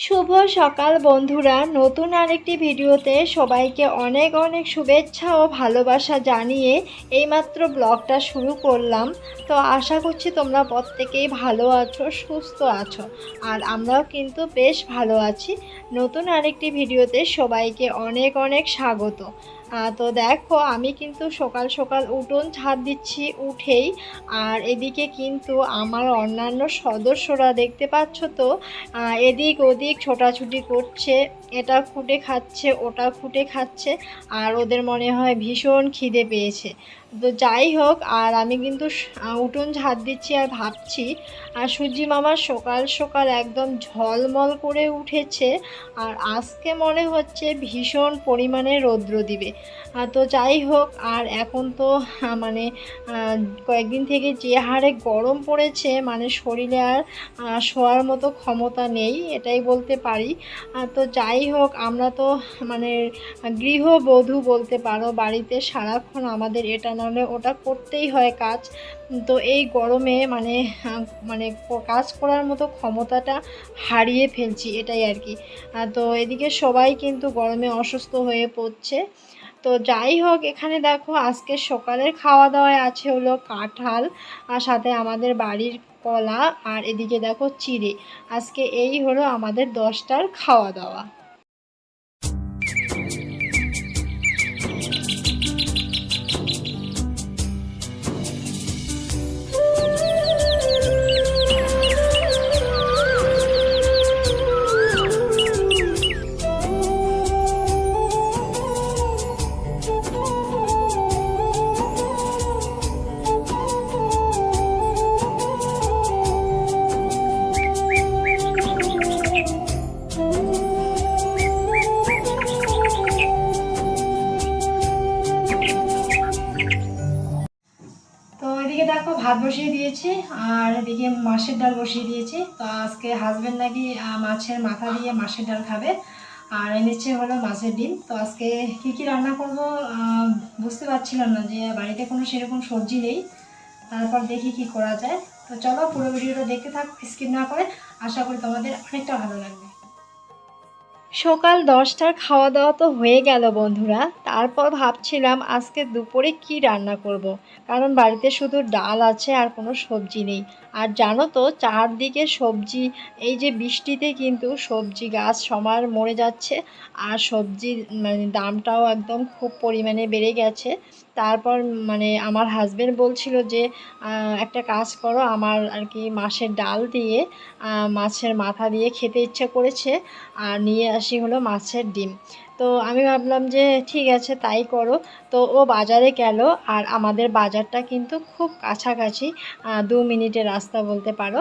শুভ সকাল বন্ধুরা। নতুন আরেকটি ভিডিওতে সবাইকে অনেক অনেক শুভেচ্ছা ও ভালোবাসা জানিয়ে এইমাত্র ব্লগটা শুরু করলাম। তো আশা করছি তোমরা প্রত্যেকেই ভালো আছো, সুস্থ আছো, আর আমরাও কিন্তু বেশ ভালো আছি। নতুন আরেকটি ভিডিওতে সবাইকে অনেক অনেক স্বাগত। তো দেখো, আমি কিন্তু সকাল সকাল উঠোন ছাদ দিচ্ছি উঠেই, আর এদিকে কিন্তু আমার অন্যান্য সদস্যরা দেখতে পাচ্ছ তো এদিক ওদিক ছোটাছুটি করছে, এটা ফুটে খাচ্ছে, ওটা ফুটে খাচ্ছে, আর ওদের মনে হয় ভীষণ খিদে পেয়েছে। তো যাই হোক, আর আমি কিন্তু উঠোন ঝাড় দিচ্ছি আর ভাবছি। আর সূর্যি মামা সকাল সকাল একদম ঝলমল করে উঠেছে। আর আজকে মনে হচ্ছে ভীষণ পরিমাণে রৌদ্র দিবে। তো যাই হোক, আর এখন তো মানে কয়েকদিন থেকে যে হারে গরম পড়েছে মানে শরীরে আর শোয়ার মতো ক্ষমতা নেই, এটাই বলতে পারি। তো যাই হোক, আমরা তো মানে গৃহবধূ বলতে পারো, বাড়িতে সারাক্ষণ আমাদের এটা নাহলে ওটা করতেই হয় কাজ। তো এই গরমে মানে মানে কাজ করার মতো ক্ষমতাটা হারিয়ে ফেলছি, এটাই আর কি। তো এদিকে সবাই কিন্তু গরমে অসুস্থ হয়ে পড়ছে। তো যাই হোক, এখানে দেখো আজকে সকালের খাওয়া দাওয়ায় আছে হলো কাঁঠাল আর সাথে আমাদের বাড়ির কলা আর এদিকে দেখো চিড়ে। আজকে এই হলো আমাদের দশটার খাওয়া দাওয়া দেখো, ভাত বসিয়ে দিয়েছি, আর এদিকে মাছের ডাল বসিয়ে দিয়েছি। তো আজকে হাজব্যান্ড নাকি মাছের মাথা দিয়ে মাছের ডাল খাবে, আর এনেছে হলো মাছের ডিম। তো আজকে কি কি রান্না করব বুঝতে পারছিলাম না যে বাড়িতে কোনো সেরকম সবজি নেই। তারপর দেখি কি করা যায়। তো চলো পুরো ভিডিওটা দেখতে থাক স্কিপ না করে। আশা করি তোমাদের অনেকটা ভালো লাগবে। সকাল দশটার খাওয়া দাওয়া তো হয়ে গেল বন্ধুরা তারপর ভাবছিলাম আজকে দুপুরে কি রান্না করব। কারণ বাড়িতে শুধু ডাল আছে আর কোনো সবজি নেই আর জানো তো, চারদিকে সবজি, এই যে বৃষ্টিতে কিন্তু সবজি গাছ সবার মরে যাচ্ছে আর সবজির মানে দামটাও একদম খুব পরিমাণে বেড়ে গেছে। তারপর মানে আমার হাজবেন্ড বলছিল যে একটা কাজ করো, আমার আর কি মাছের ডাল দিয়ে মাছের মাথা দিয়ে খেতে ইচ্ছে করেছে, আর নিয়ে আসি হলো মাছের ডিম। তো আমি ভাবলাম যে ঠিক আছে, তাই করো। তো ও বাজারে গেল আর আমাদের বাজারটা কিন্তু খুব কাছাকাছি দু মিনিটের রাস্তা বলতে পারো।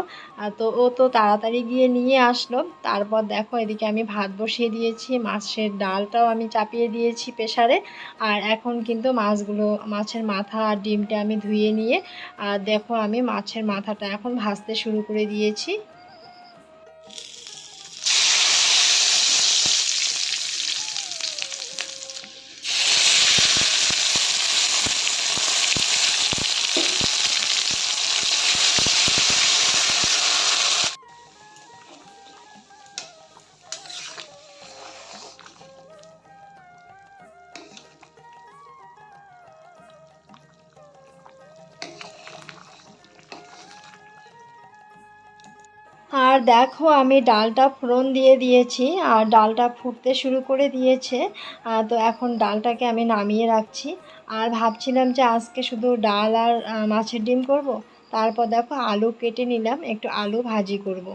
তো ও তো তাড়াতাড়ি গিয়ে নিয়ে আসলো। তারপর দেখো এদিকে আমি ভাত বসিয়ে দিয়েছি, মাছের ডালটাও আমি চাপিয়ে দিয়েছি প্রেসারে। আর এখন কিন্তু মাছগুলো, মাছের মাথা আর ডিমটা আমি ধুয়ে নিয়ে আর দেখো আমি মাছের মাথাটা এখন ভাজতে শুরু করে দিয়েছি। দেখো আমি ডালটা ফোড়ন দিয়ে দিয়েছি, আর ডালটা ফুটতে শুরু করে দিয়েছে। তো এখন ডালটাকে আমি নামিয়ে রাখছি। আর ভাবছিলাম যে আজকে শুধু ডাল আর মাছের ডিম করব। তারপর দেখো আলু কেটে নিলাম, একটু আলু ভাজি করব।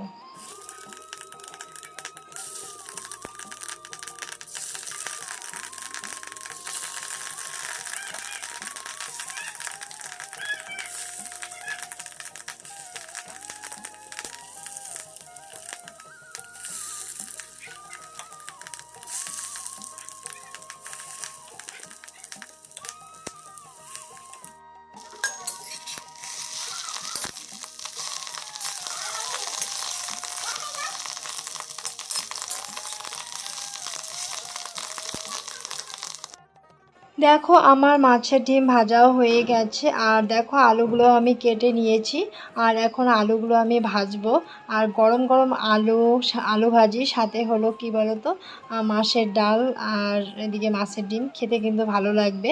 দেখো আমার মাছের ডিম ভাজাও হয়ে গেছে, আর দেখো আলুগুলো আমি কেটে নিয়েছি, আর এখন আলুগুলো আমি ভাজবো। আর গরম গরম আলু আলু ভাজি, সাথে হলো কি বলতো মাছের ডাল আর এদিকে মাছের ডিম, খেতে কিন্তু ভালো লাগবে।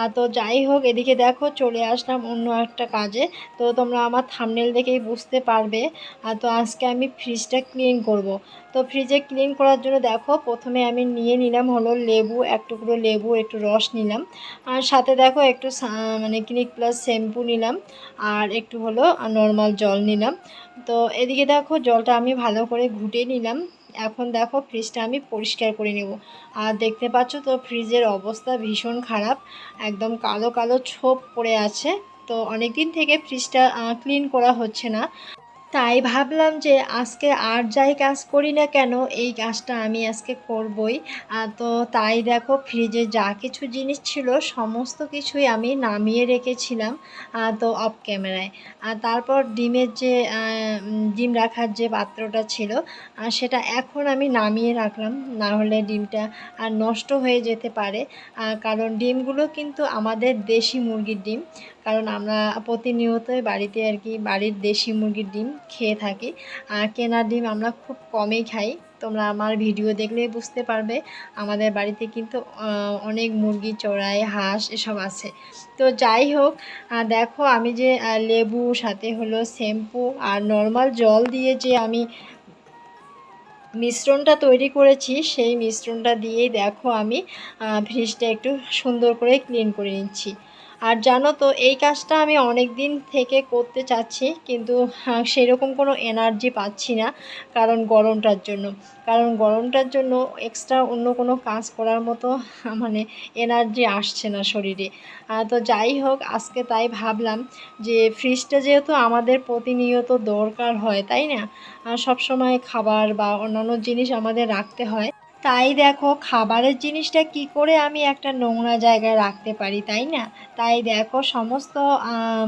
আর তো যাই হোক, এদিকে দেখো চলে আসলাম অন্য একটা কাজে। তো তোমরা আমার থামনেল দেখেই বুঝতে পারবে, আর তো আজকে আমি ফ্রিজটা ক্লিন করব। তো ফ্রিজে ক্লিন করার জন্য দেখো, প্রথমে আমি নিয়ে নিলাম হলো লেবু, এক টুকরো লেবু, একটু রস নিলাম। আর সাথে দেখো একটু মানে ক্লিনিক প্লাস শ্যাম্পু নিলাম, আর একটু হলো নর্মাল জল নিলাম। তো এদিকে দেখো জলটা আমি ভালো করে ঘুটে নিলাম। এখন দেখো ফ্রিজটা আমি পরিষ্কার করে নেব। আর দেখতে পাচ্ছ তো ফ্রিজের অবস্থা ভীষণ খারাপ, একদম কালো কালো ছোপ পড়ে আছে। তো অনেক দিন থেকে ফ্রিজটা ক্লিন করা হচ্ছে না। তাই ভাবলাম যে আজকে আর যাই কাজ করি না কেন, এই কাজটা আমি আজকে করবই। তো তাই দেখো ফ্রিজে যা কিছু জিনিস ছিল সমস্ত কিছুই আমি নামিয়ে রেখেছিলাম তো অফ ক্যামেরায় আর তারপর ডিমের যে ডিম রাখার যে পাত্রটা ছিল সেটা এখন আমি নামিয়ে রাখলাম, না হলে ডিমটা আর নষ্ট হয়ে যেতে পারে। কারণ ডিমগুলো কিন্তু আমাদের দেশি মুরগির ডিম কারণ আমরা প্রতিনিয়তই বাড়িতে আর কি বাড়ির দেশি মুরগির ডিম খেয়ে থাকি। আর কেনার ডিম আমরা খুব কমই খাই। তোমরা আমার ভিডিও দেখলেই বুঝতে পারবে আমাদের বাড়িতে কিন্তু অনেক মুরগি, চড়াই, হাঁস এসব আছে। তো যাই হোক দেখো আমি যে লেবু, সাথে হলো শ্যাম্পু আর নর্মাল জল দিয়ে যে আমি মিশ্রণটা তৈরি করেছি, সেই মিশ্রণটা দিয়েই দেখো আমি ফ্রিজটা একটু সুন্দর করে ক্লিন করে নিচ্ছি। আর জানো তো এই কাজটা আমি অনেক দিন থেকে করতে চাচ্ছি কিন্তু হ্যাঁ, সেরকম কোনো এনার্জি পাচ্ছি না কারণ গরমটার জন্য। কারণ গরমটার জন্য এক্সট্রা অন্য কোনো কাজ করার মতো মানে এনার্জি আসছে না শরীরে। তো যাই হোক আজকে তাই ভাবলাম যে ফ্রিজটা যেহেতু আমাদের প্রতিনিয়ত দরকার হয় তাই না? সব সময় খাবার বা অন্যান্য জিনিস আমাদের রাখতে হয় তাই দেখো, খাবারের জিনিসটা কি করে আমি একটা নোংরা জায়গায় রাখতে পারি, তাই না? তাই দেখো, সমস্ত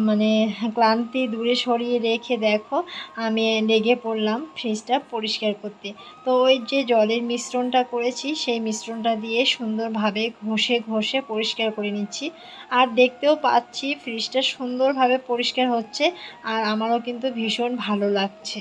মানে ক্লান্তি দূরে সরিয়ে রেখে দেখো, আমি লেগে পড়লাম ফ্রিজটা পরিষ্কার করতে। তো ওই যে জলের মিশ্রণটা করেছি, সেই মিশ্রণটা দিয়ে সুন্দরভাবে ঘষে ঘষে পরিষ্কার করে নিচ্ছি। আর দেখতেও পাচ্ছি ফ্রিজটা সুন্দরভাবে পরিষ্কার হচ্ছে, আর আমারও কিন্তু ভীষণ ভালো লাগছে।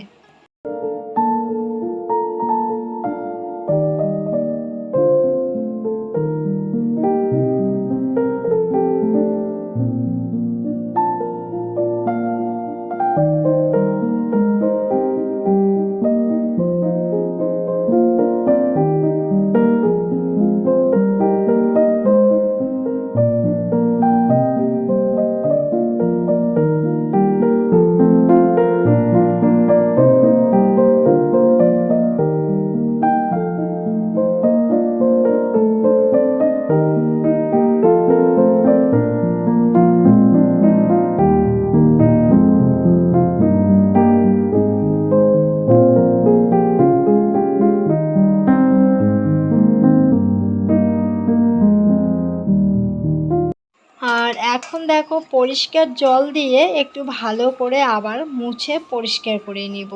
পরিষ্কার জল দিয়ে একটু ভালো করে আবার মুছে পরিষ্কার করে নিব।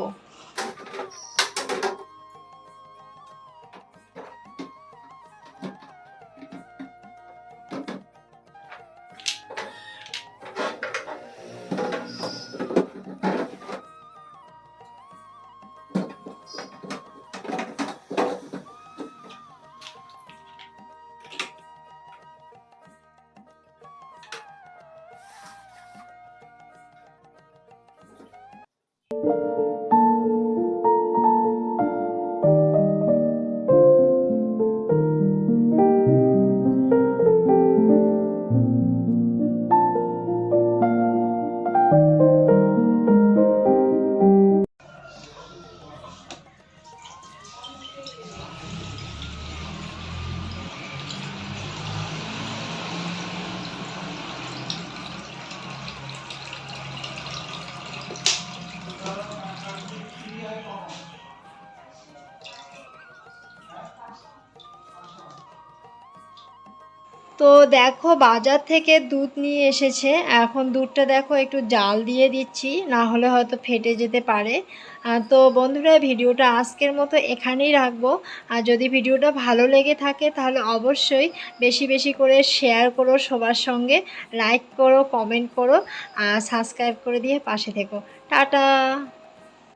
তো দেখো বাজার থেকে দুধ নিয়ে এসেছে। এখন দুধটা দেখো একটু জাল দিয়ে দিচ্ছি, না হলে হয়তো ফেটে যেতে পারে। তো বন্ধুরা, ভিডিওটা আজকের মতো এখানেই রাখব। আর যদি ভিডিওটা ভালো লেগে থাকে তাহলে অবশ্যই বেশি বেশি করে শেয়ার করো সবার সঙ্গে লাইক করো কমেন্ট করো, আর সাবস্ক্রাইব করে দিয়ে পাশে থেকো। টাটা!